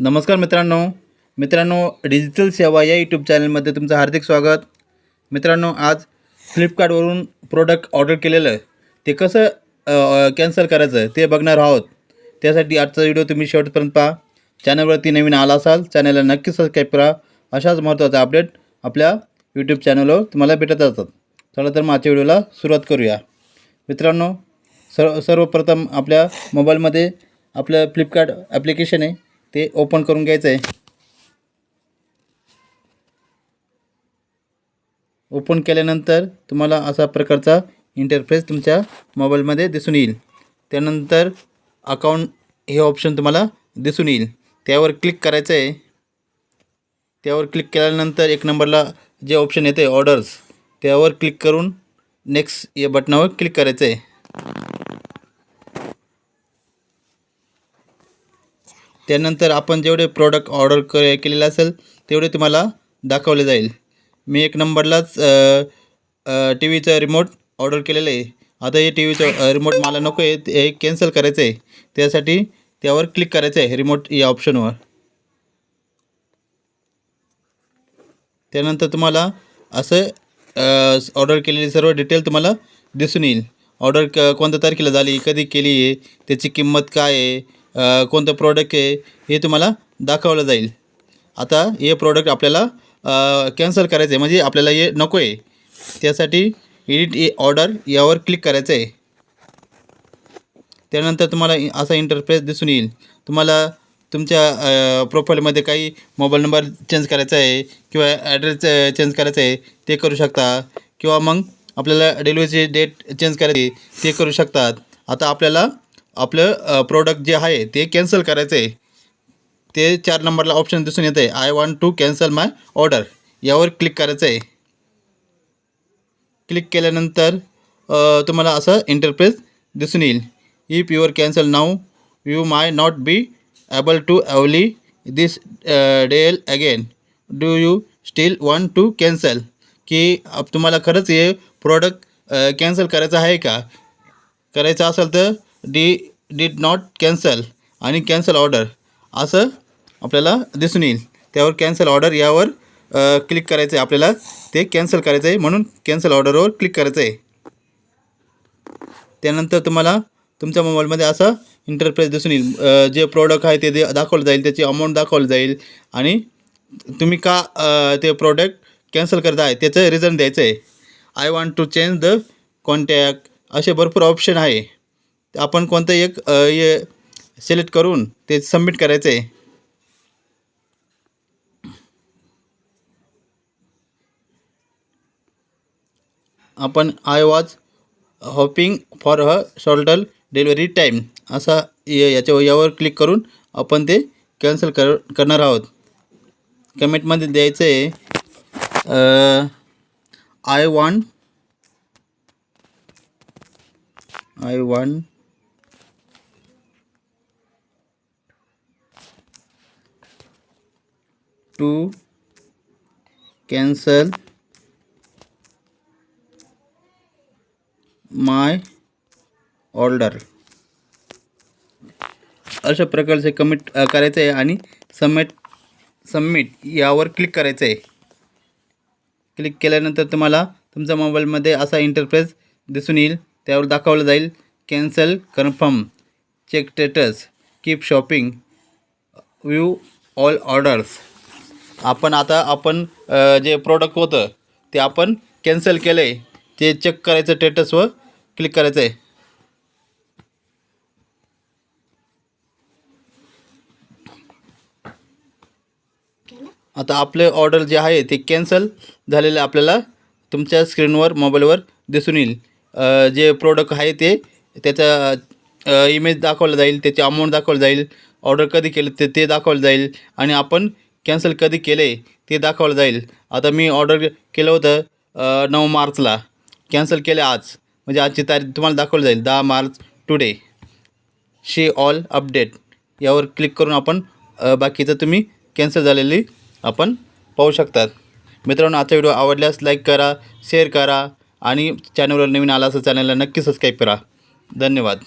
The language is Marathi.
नमस्कार मित्रांनो. मित्रांनो डिजिटल सेवा या यूट्यूब चॅनलमध्ये तुमचं हार्दिक स्वागत. मित्रांनो आज फ्लिपकार्टवरून प्रोडक्ट ऑर्डर केलेलं ते कसं कॅन्सल करायचं ते बघणार आहोत. त्यासाठी आजचा व्हिडिओ तुम्ही शेवटपर्यंत पहा. चॅनलवरती नवीन आला असाल चॅनलला नक्की सबस्क्राईब करा. अशाच महत्त्वाचा अपडेट आपल्या यूट्यूब चॅनलवर तुम्हाला भेटत असतात. चला तर मग आजच्या व्हिडिओला सुरुवात करूया. मित्रांनो सर्व सर्वप्रथम आपल्या मोबाईलमध्ये आपलं फ्लिपकार्ट ॲप्लिकेशन आहे. ते ओपन करून घ्यायचं आहे ओपन केल्यानंतर तुम्हाला असा प्रकारचा इंटरफेस तुमच्या मोबाईलमध्ये दिसून येईल. त्यानंतर अकाउंट हे ऑप्शन तुम्हाला दिसून येईल. त्यावर क्लिक करायचं आहे त्यावर क्लिक केल्यानंतर एक नंबरला जे ऑप्शन येते ऑर्डर्स त्यावर क्लिक करून नेक्स्ट या बटनावर क्लिक करायचं आहे त्यानंतर आपण जेवढे प्रॉडक्ट ऑर्डर क केलेले असेल तेवढे तुम्हाला दाखवले जाईल. मी एक नंबरलाच टी व्हीचं रिमोट ऑर्डर केलेलं आहे. आता हे टी व्हीचं रिमोट मला नको आहे ते हे कॅन्सल करायचं आहे. त्यासाठी त्यावर क्लिक करायचं आहे रिमोट या ऑप्शनवर त्यानंतर तुम्हाला असं ऑर्डर केलेली सर्व डिटेल तुम्हाला दिसून येईल. ऑर्डर क कोणत्या तारखेला झाली कधी केली आहे त्याची किंमत काय आहे कोणतं प्रोडक्ट आहे हे तुम्हाला दाखवलं जाईल. आता हे प्रोडक्ट आपल्याला कॅन्सल करायचं आहे म्हणजे आपल्याला हे नको आहे त्यासाठी एडिट ए ऑर्डर यावर क्लिक करायचं आहे त्यानंतर तुम्हाला असा इंटरफेस दिसून येईल. तुम्हाला तुमच्या प्रोफाईलमध्ये काही मोबाईल नंबर चेंज करायचा आहे किंवा ॲड्रेस चेंज करायचा आहे ते करू शकता. किंवा मग आपल्याला डिलिव्हरीची डेट चेंज करायची ते करू शकतात. आता आपल्याला आपलं प्रोडक्ट जे आहे ते कॅन्सल करायचं आहे ते चार नंबरला ऑप्शन दिसून येतं आहे I want to cancel my order यावर क्लिक करायचं आहे क्लिक केल्यानंतर तुम्हाला असं इंटरफेस दिसून येईल. If your cancel now you may not be able to avail this deal again do you still want to cancel की तुम्हाला खरंच हे प्रोडक्ट कॅन्सल करायचं आहे का? करायचं असेल तर डी डीड नॉट कॅन्सल आणि कॅन्सल ऑर्डर असं आपल्याला दिसून येईल. त्यावर कॅन्सल ऑर्डर यावर क्लिक करायचं आहे आपल्याला ते कॅन्सल करायचं आहे म्हणून कॅन्सल ऑर्डरवर क्लिक करायचं आहे त्यानंतर तुम्हाला तुमच्या मोबाईलमध्ये असा इंटरफेस दिसून येईल. जे प्रोडक्ट आहे ते दाखवलं जाईल त्याची अमाऊंट दाखवलं जाईल आणि तुम्ही का ते प्रोडक्ट कॅन्सल करत आहे त्याचं रिझन द्यायचं आहे I want to change the contact असे भरपूर ऑप्शन आहे. आपण कोणतं एक ये हे सिलेक्ट करून ते सबमिट करायचं आहे आपण I was hoping for a shorter delivery time असा या- याच्या यावर क्लिक करून आपण ते कॅन्सल कर करणार आहोत. कमेंटमध्ये द्यायचं आहे I want I want to cancel my order अशा प्रकारचे कमिट करायचं आहे आणि सबमिट सबमिट यावर क्लिक करायचं आहे. क्लिक केल्यानंतर तुम्हाला तुमच्या मोबाईलमध्ये असा इंटरफेस दिसून येईल. त्यावर दाखवलं जाईल. Cancel confirm check status keep shopping view all orders आपण आता आपण जे प्रोडक्ट होतं ते आपण कॅन्सल केलं आहे ते चेक करायचं स्टेटसवर क्लिक करायचं आहे आता आपले ऑर्डर जे आहे ते कॅन्सल झालेलं आपल्याला तुमच्या स्क्रीनवर मोबाईलवर दिसून येईल. जे प्रोडक्ट आहे ते त्याचा इमेज दाखवलं जाईल त्याची अमाऊंट दाखवलं जाईल ऑर्डर कधी केलं ते ते दाखवलं जाईल. आणि आपण कॅन्सल कधी केले ते दाखवलं जाईल. आता मी ऑर्डर केलं होतं नऊ मार्चला. कॅन्सल केलं आज. म्हणजे आजची तारीख तुम्हाला दाखवलं जाईल. दहा March today see all update यावर क्लिक करून आपण बाकीचं तुम्ही कॅन्सल झालेली आपण पाहू शकतात. मित्रांनो आजचा व्हिडिओ आवडल्यास लाईक करा शेअर करा आणि चॅनलवर नवीन आला असं चॅनलला नक्की सबस्क्राईब करा. धन्यवाद.